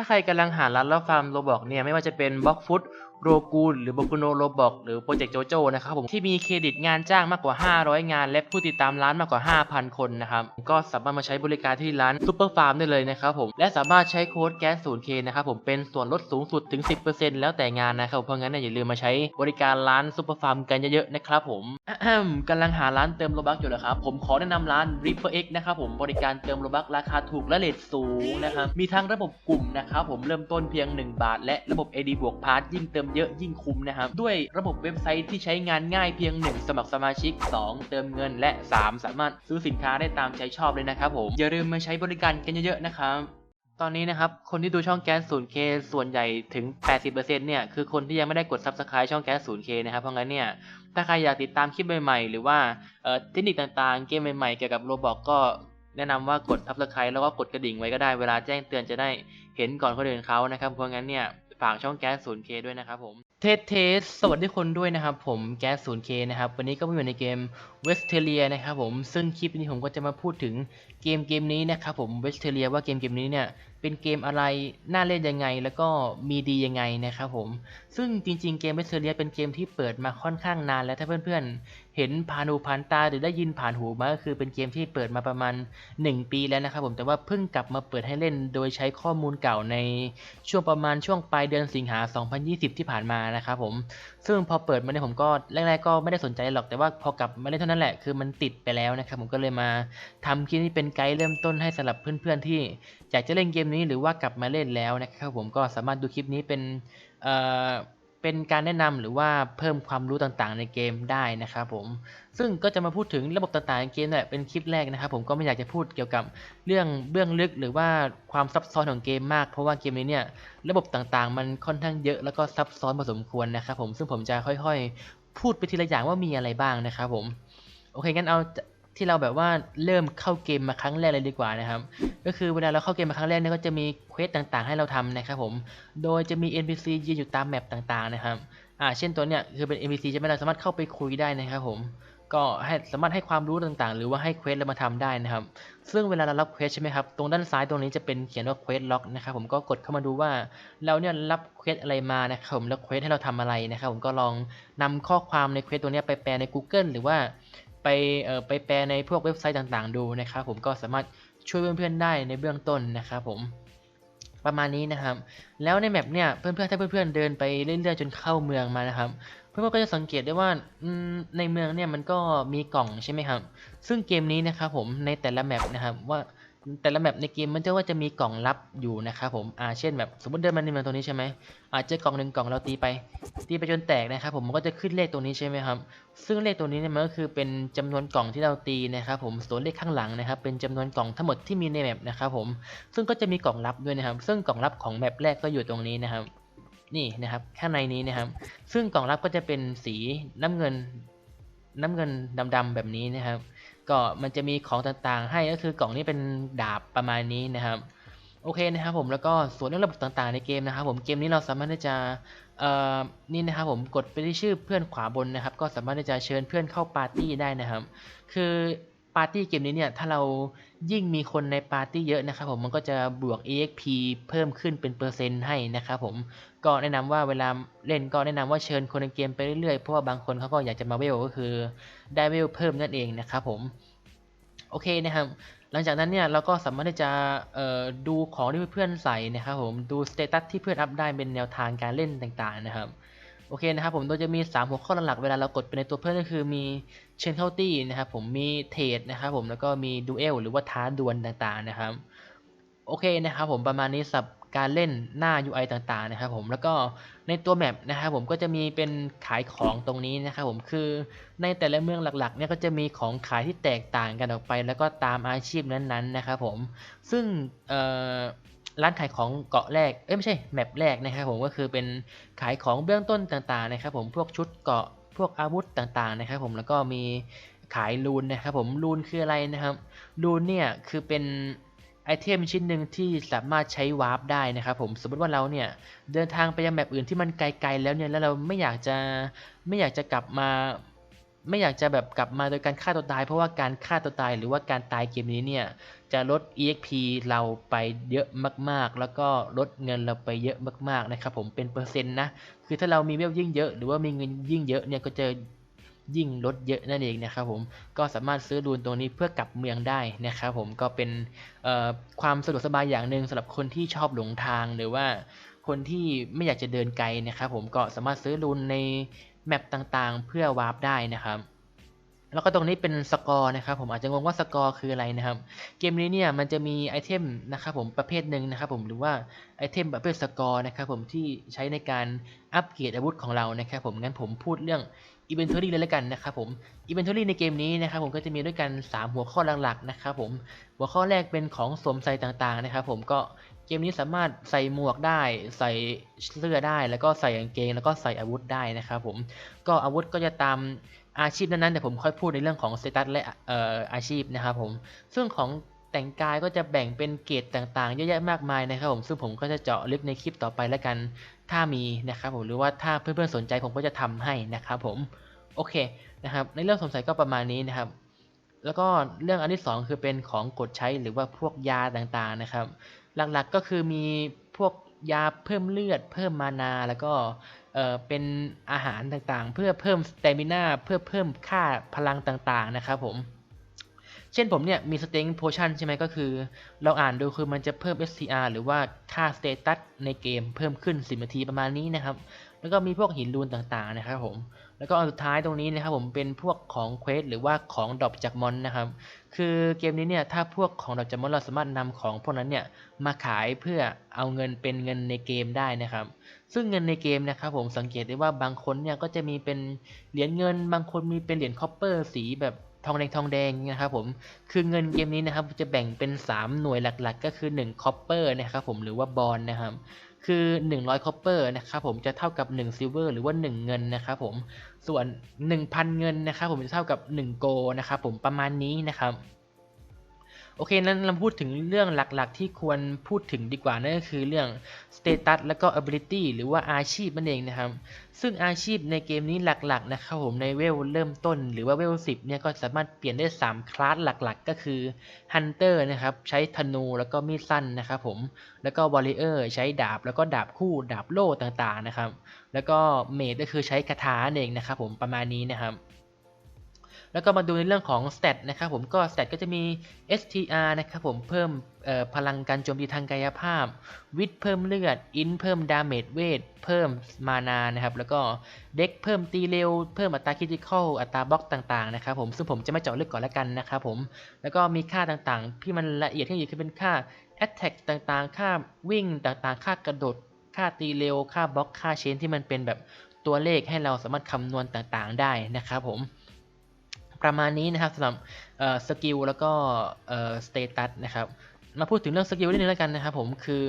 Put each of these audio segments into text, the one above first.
ถ้าใครกำลังหาร้านรับฟาร์มโรบอกเนี่ยไม่ว่าจะเป็นบล็อกฟุต โรกูนหรือ b o ก u โนโรบอกหรือโปรเจกต์โจโจนะครับผมที่มีเครดิตงานจ้างมากกว่า 500 งาน และผู้ติดตามร้านมากกว่า 5,000 คนนะครับก็สามารถมาใช้บริการที่ร้านซูเปอร์ฟาร์มได้เลยนะครับผมและสามารถใช้โค้ดแก๊ส 0K นย์เคนะครับผมเป็นส่วนลดสูงสุดถึง 10%แล้วแต่งานนะครับเพราะงั้นอย่าลืมมาใช้บริการร้านซูเปอร์ฟาร์มกันเยอะๆนะครับผมอะแฮมกำลังหาร้านเติมโลบักอยู่เหรอครับผมขอแนะนำร้าน Ripper X นะครับผมบริการเติมโลบักราคาถูกและเลทสูงนะครับมีทั้งระบบกลุ่มนะครับผมเริ่มต้นเพียง 1 บาท และระบบ AD บวกพาร์ทยิ่งเติมเยอะยิ่งคุ้มนะครับ ด้วยระบบเว็บไซต์ที่ใช้งานง่ายเพียง 1 สมัครสมาชิก 2 เติมเงินและ 3 สามารถซื้อสินค้าได้ตามใจชอบเลยนะครับผมอย่าลืมมาใช้บริการกันเยอะๆนะครับตอนนี้นะครับ คนที่ดูช่องแก๊ส 0K ส่วนใหญ่ถึง 80%เนี่ยคือคนที่ยังไม่ได้กด Subscribe ช่องแก๊ส 0K นะครับ เพราะงั้นเนี่ย ถ้าใครอยากติดตามคลิปใหม่ๆ หรือว่าเอ่อเทคนิคต่างๆ เกมใหม่ๆ เกี่ยวกับโรบอกก็แนะนำว่ากด Subscribe แล้วก็กดกระดิ่งไว้ก็ได้เวลาแจ้งเตือนจะได้เห็นก่อนคนอื่นเขานะครับ เพราะงั้นเนี่ย ฝากช่องแก๊ส 0K ด้วยนะครับผม เทสเทสสวัสดีคนด้วยนะครับ ผมแก๊ส 0K นะครับ วันนี้ก็มาอยู่ในเกม w e s t e r i a นะครับผมซึ่งคลิปนี้ผมก็จะมาพูดถึงเกมเกมนี้นะครับผม w e s t e r i a ว่าเกมเกมนี้เนี่ยเป็นเกมอะไรน่าเล่นยังไง แล้วก็มีดียังไงนะครับผมซึ่งจริงๆเกม w e s t e r i a เป็นเกมที่เปิดมาค่อนข้างนานแล้วถ้าเพื่อนๆ เห็นผ่านหูผ่านตาหรือได้ยินผ่านหูมาก็คือเป็นเกมที่เปิดมาประมาณ 1 ปีแล้วนะครับผมแต่ว่าเพิ่งกลับมาเปิดให้เล่นโดยใช้ข้อมูลเก่าในช่วงประมาณช่วงปลายเดือนสิงหา 2020 ที่ผ่านมานะครับผม ซึ่งพอเปิดมาเนี่ยผมก็แรกๆก็ไม่ได้สนใจหรอกแต่ว่าพอกลับมาเล่นเท่านั้นแหละคือมันติดไปแล้วนะครับผมก็เลยมาทำคลิปนี้เป็นไกด์เริ่มต้นให้สำหรับเพื่อนๆที่อยากจะเล่นเกมนี้หรือว่ากลับมาเล่นแล้วนะครับผมก็สามารถดูคลิปนี้เป็นเอ่อ เป็นการแนะนำหรือว่าเพิ่มความรู้ต่างๆ ในเกมได้นะครับผม ซึ่งก็จะมาพูดถึงระบบต่างๆในเกมเนี่ยเป็นคลิปแรกนะครับผมก็ไม่อยากจะพูดเกี่ยวกับเรื่องเบื้องลึกหรือว่าความซับซ้อนของเกมมาก เพราะว่าเกมนี้เนี่ยระบบต่างๆ มันค่อนข้างเยอะแล้วก็ซับซ้อนพอสมควรนะครับผมซึ่งผมจะค่อยๆ พูดไปทีละอย่างว่ามีอะไรบ้างนะครับผมโอเคงั้นเอา ที่เราแบบว่าเริ่มเข้าเกมมาครั้งแรกเลยดีกว่านะครับ ก็คือเวลาเราเข้าเกมมาครั้งแรกเนี่ยก็จะมีเควสต่างๆ ให้เราทำนะครับผม โดยจะมี NPC ยืนอยู่ตามแมปต่างๆนะครับ อ่า เช่นตัวเนี้ยคือเป็น NPC ใช่ไหมเราสามารถเข้าไปคุยได้นะครับผม ก็ให้สามารถให้ความรู้ต่างๆ หรือว่าให้เควสเรามาทำได้นะครับ ซึ่งเวลาเรารับเควสใช่ไหมครับ ตรงด้านซ้ายตรงนี้จะเป็นเขียนว่าเควสล็อกนะครับผมก็กดเข้ามาดูว่าเราเนี่ยรับเควสอะไรมานะครับผมแล้วเควสให้เราทำอะไรนะครับผมก็ลองนำข้อความในเควสตัวเนี้ไปแปลใน Google หรือว่า ไปเออไปแปลในพวกเว็บไซต์ต่างๆ ดูนะครับผมก็สามารถช่วยเพื่อนๆได้ในเบื้องต้นนะครับผมประมาณนี้นะครับ แล้วในแมปเนี่ยเพื่อนๆถ้าเพื่อนๆเดินไปเรื่อยๆจนเข้าเมืองมานะครับ เพื่อนๆก็จะสังเกตได้ว่าในเมืองเนี่ยมันก็มีกล่องใช่ไหมครับ ซึ่งเกมนี้นะครับผมในแต่ละแมปนะครับว่า แต่ละแมปในเกมมันจะว่าจะมีกล่องลับอยู่นะครับผมอ่าเช่นแบบสมมติเดินมาในเมืองตรงนี้ใช่ไหมอ่าเจอกล่องหนึ่งกล่องเราตีไป ตีไปจนแตกนะครับผมมันก็จะขึ้นเลขตัวนี้ใช่ไหมครับ ซึ่งเลขตัวนี้เนี่ยมันก็คือเป็นจำนวนกล่องที่เราตีนะครับผมส่วนเลขข้างหลังนะครับเป็นจำนวนกล่องทั้งหมดที่มีในแมปนะครับผมซึ่งก็จะมีกล่องลับด้วยนะครับ ซึ่งกล่องลับของแมปแรกก็อยู่ตรงนี้นะครับ นี่นะครับข้างในนี้นะครับ ซึ่งกล่องลับก็จะเป็นสีน้ำเงิน น้ำเงินดำๆแบบนี้นะครับ ก็มันจะมีของต่างๆ ให้ก็คือกล่องนี้เป็นดาบประมาณนี้นะครับโอเคนะครับผมแล้วก็ส่วนเรื่องระบบต่างๆในเกมนะครับผมเกมนี้เราสามารถที่จะเอ่อนี่นะครับผมกดไปที่ชื่อเพื่อนขวาบนนะครับ ก็สามารถที่จะเชิญเพื่อนเข้าปาร์ตี้ได้นะครับ คือ ปาร์ตี้เกมนี้เนี่ยถ้าเรายิ่งมีคนในปาร์ตี้เยอะนะครับผมมันก็จะบวก EXP เพิ่มขึ้นเป็นเปอร์เซ็นต์ให้นะครับผมก็แนะนำว่าเวลาเล่นก็แนะนำว่าเชิญคนในเกมไปเรื่อยๆเพราะว่าบางคนเขาก็อยากจะมาเวลก็คือได้เวลเพิ่มนั่นเองนะครับผมโอเคนะครับหลังจากนั้นเนี่ยเราก็สามารถที่จะดูของที่เพื่อนใส่นะครับผมดูสเตตัสที่เพื่อนอัพได้เป็นแนวทางการเล่นต่างๆนะครับ โอเคนะครับผมโดยจะมี 3 หัวข้อหลักๆเวลาเรากดไปในตัวเพื่อนก็คือมีเชนเข้าตี้นะครับผมมีเทรดนะครับผมแล้วก็มีดูเอลหรือว่าท้าดวลต่างๆนะครับโอเคนะครับผมประมาณนี้สับการเล่นหน้า UI ต่างๆนะครับผมแล้วก็ในตัวแมปนะครับผมก็จะมีเป็นขายของตรงนี้นะครับผมคือในแต่ละเมืองหลักๆเนี่ยก็จะมีของขายที่แตกต่างกันออกไป แล้วก็ตามอาชีพนั้นๆนะครับผมซึ่งเอ่อ ร้านขายของเกาะแรก เอ้ยไม่ใช่แมปแรกนะครับผมก็คือเป็นขายของเบื้องต้นต่างๆนะครับผมพวกชุดเกาะพวกอาวุธต่างๆนะครับผมแล้วก็มีขายรูนนะครับผมรูนคืออะไรนะครับรูนเนี่ยคือเป็นไอเทมชิ้นหนึ่งที่สามารถใช้วาร์ปได้นะครับผมสมมติว่าเราเนี่ยเดินทางไปยังแมปอื่นที่มันไกลๆแล้วเนี่ยแล้วเราไม่อยากจะไม่อยากจะกลับมา ไม่อยากจะแบบกลับมาโดยการฆ่าตัวตาย เพราะว่าการฆ่าตัวตายหรือว่าการตายเกมนี้เนี่ยจะลด EXP เราไปเยอะมาก ๆ แล้วก็ลดเงินเราไปเยอะมากๆนะครับผมเป็นเปอร์เซ็นต์นะคือถ้าเรามีเวลยิ่งเยอะหรือว่ามีเงินยิ่งเยอะเนี่ยก็จะยิ่งลดเยอะนั่นเองนะครับผมก็สามารถซื้อรูนตรงนี้เพื่อกลับเมืองได้นะครับผมก็เป็นความสะดวกสบายอย่างหนึ่งสำหรับคนที่ชอบหลงทางหรือว่าคนที่ไม่อยากจะเดินไกลนะครับผมก็สามารถซื้อรูนใน แมปต่างๆ เพื่อวาร์ปได้นะครับ แล้วก็ตรงนี้เป็นสกอร์นะครับผมอาจจะงงว่าสกอร์คืออะไรนะครับ เกมนี้เนี่ยมันจะมีไอเทมนะครับผมประเภทหนึ่งนะครับผมหรือว่าไอเทมประเภทสกอร์นะครับผมที่ใช้ในการอัปเกรดอาวุธของเรานะครับผมงั้นผมพูดเรื่อง Inventory เลยแล้วกันนะครับผม Inventory ในเกมนี้นะครับผมก็จะมีด้วยกัน 3 หัวข้อหลักๆนะครับผมหัวข้อแรกเป็นของสวมใส่ต่างๆนะครับผมก็เกมนี้สามารถใส่หมวกได้ ใส่เสื้อได้ แล้วก็ใส่กางเกง แล้วก็ใส่อาวุธได้นะครับผมก็อาวุธก็จะตามอาชีพนั้นๆแต่ผมค่อยพูดในเรื่องของสเตตัสและอออาชีพนะครับผมซึ่งของ แต่งกายก็จะแบ่งเป็นเกรดต่างๆ เยอะแยะมากมายนะครับผมซึ่งผมก็จะเจาะลึกในคลิปต่อไปแล้วกัน ถ้ามีนะครับผมหรือว่าถ้าเพื่อนๆสนใจผมก็จะทำให้นะครับผมโอเคนะครับในเรื่องสงสัยก็ประมาณนี้นะครับ แล้วก็เรื่องอันที่ 2 คือเป็นของกดใช้หรือว่าพวกยาต่างๆนะครับ หลักๆก็คือมีพวกยาเพิ่มเลือด เพิ่มมานาแล้วก็เออเป็นอาหารต่างๆ เพื่อเพิ่มสเตมินาเพื่อเพิ่มค่าพลังต่างๆนะครับผม เช่นผมเนี่ยมีสเต็งโพชั่นใช่ไหมก็คือ เราอ่านดูคือมันจะเพิ่ม SCR หรือว่าค่าสเตตัสในเกมเพิ่มขึ้น 10 นาทีประมาณนี้นะครับ แล้วก็มีพวกหินรูนต่างๆนะครับผม แล้วก็อันสุดท้ายตรงนี้นะครับผมเป็นพวกของเควสหรือว่าของดรอปจากมอนนะครับ คือเกมนี้เนี่ยถ้าพวกของดรอปจากมอนเราสามารถนำของพวกนั้นเนี่ยมาขายเพื่อเอาเงินเป็นเงินในเกมได้นะครับ ซึ่งเงินในเกมนะครับผมสังเกตได้ว่าบางคนเนี่ยก็จะมีเป็นเหรียญเงิน บางคนมีเป็นเหรียญคอปเปอร์สีแบบ ทองแดงทองแดงนะครับผมคือเงินเกมนี้นะครับจะแบ่งเป็น 3 หน่วยหลักๆ ก็คือ1คอปเปอร์นะครับผมหรือว่าบอลนะครับคือ 100คอปเปอร์นะครับผมจะเท่ากับ1ซิลเวอร์หรือว่า 1 เงินนะครับผมส่วน 1,000 เงินนะครับผมจะเท่ากับ 1 โกนะครับผมประมาณนี้นะครับ โอเค นั้นเราพูดถึงเรื่องหลักๆ ที่ควรพูดถึงดีกว่านั่นก็คือเรื่อง status แล้วก็ ability หรือว่าอาชีพนั่นเองนะครับ ซึ่งอาชีพในเกมนี้หลักๆ นะครับผมในเวลเริ่มต้น หรือว่าเวล10 เนี่ยก็สามารถเปลี่ยนได้ 3 คลาสหลักๆ ก็คือ hunter นะครับ ใช้ธนูแล้วก็มีดสั้นนะครับผม แล้วก็ warrior ใช้ดาบแล้วก็ดาบคู่ดาบโล่ต่างๆ นะครับ แล้วก็ mage ก็คือใช้คาถาเองนะครับผมประมาณนี้นะครับ แล้วก็มาดูในเรื่องของ stat นะครับผมก็ stat ก็จะมี str นะครับผมเพิ่มพลังการโจมตีทางกายภาพ วิทเพิ่มเลือด อินเพิ่มดาเมจเวท เพิ่มมานานะครับ แล้วก็เด็กเพิ่มตีเร็ว เพิ่มอัตราคิติคอล อัตราบล็อกต่างๆนะครับผม ซึ่งผมจะไม่เจาะลึกก่อนแล้วกันนะครับผม แล้วก็มีค่าต่างๆ ที่มันละเอียดที่สุดคือเป็นค่า attack ต่างๆ ค่าวิ่งต่างๆ ค่ากระโดด ค่าตีเร็ว ค่าบล็อก ค่าเชนที่มันเป็นแบบตัวเลขให้เราสามารถคำนวณต่างๆ ได้นะครับผม ประมาณนี้นะครับสำหรับสกิลแล้วก็สเตตัสนะครับมาพูดถึงเรื่องสกิลนิดนึงแล้วกันนะครับผมคือ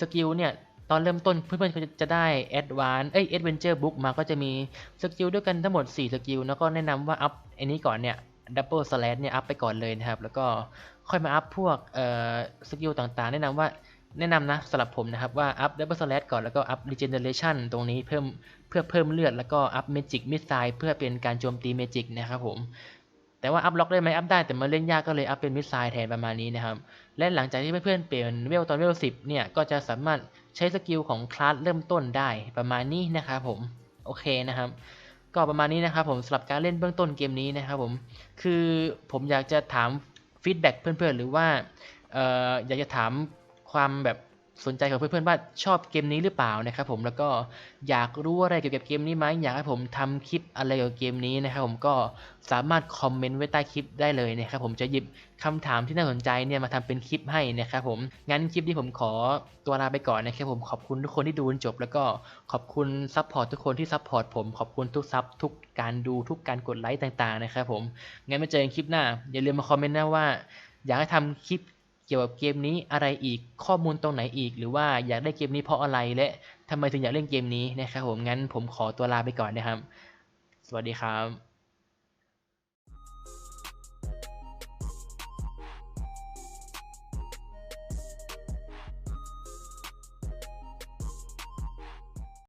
สกิลเนี่ยตอนเริ่มต้นเพื่อนๆจะได้แอดวานเอ้ยแอดเวนเจอร์บุ๊กมาก็จะมีสกิลด้วยกันทั้งหมด 4 สกิลแล้วก็แนะนำว่าอัพอันนี้ก่อนเนี่ยดับเบิลสแลชเนี่ยอัพไปก่อนเลยนะครับ แล้วก็ค่อยมาอัพพวกสกิลต่างๆ แนะนำว่าแนะนำนะสำหรับผมนะครับว่าอัพดับเบิลสแลชก่อนแล้วก็อัพรีเจเนเรชันตรงนี้เพิ่ม พื่อเพิ่มเลือดแล้วก็อัพเมจิกมิสไซล์เพื่อเป็นการโจมตีเมจิกนะครับผมแต่ว่าอัพล็อกได้ไหมอัพได้แต่มาเล่นยากก็เลยอัพเป็นมิสไซล์แทนประมาณนี้นะครับและหลังจากที่เพื่อนๆเปลี่ยนเวลตอนเวลสิบเนี่ยก็จะสามารถใช้สกิลของคลาสเริ่มต้นได้ประมาณนี้นะครับผมโอเคนะครับก็ประมาณนี้นะครับผมสำหรับการเล่นเบื้องต้นเกมนี้นะครับผมคือผมอยากจะถามฟีดแบ็กเพื่อนๆหรือว่าอออยากจะถามความแบบ สนใจของเพื่อนๆว่าชอบเกมนี้หรือเปล่านะครับผมแล้วก็อยากรู้อะไรเกี่ยวกับเกมนี้ไหมอยากให้ผมทำคลิปอะไรเกี่ยวกับเกมนี้นะครับผมก็สามารถคอมเมนต์ไว้ใต้คลิปได้เลยนะครับผมจะหยิบคำถามที่น่าสนใจเนี่ยมาทำเป็นคลิปให้นะครับผมงั้นคลิปนี้ผมขอตัวลาไปก่อนนะครับผมขอบคุณทุกคนที่ดูจนจบ แล้วก็ขอบคุณซัพพอร์ตทุกคนที่ซัพพอร์ตผมขอบคุณทุกซับทุกการดูทุกการกดไลค์ต่างๆนะครับผมงั้นมาเจอกันคลิปหน้าอย่าลืมมาคอมเมนต์นะว่า อยากให้ทำคลิป กี่ยวกับเกมนี้อะไรอีกข้อมูลตรงไหนอีก หรือว่าอยากได้เกมนี้เพราะอะไรและทำไมถึงอยากเล่นเกมนี้นะครับผมงั้นผมขอตัวลาไปก่อนนะครับ สวัสดีครับ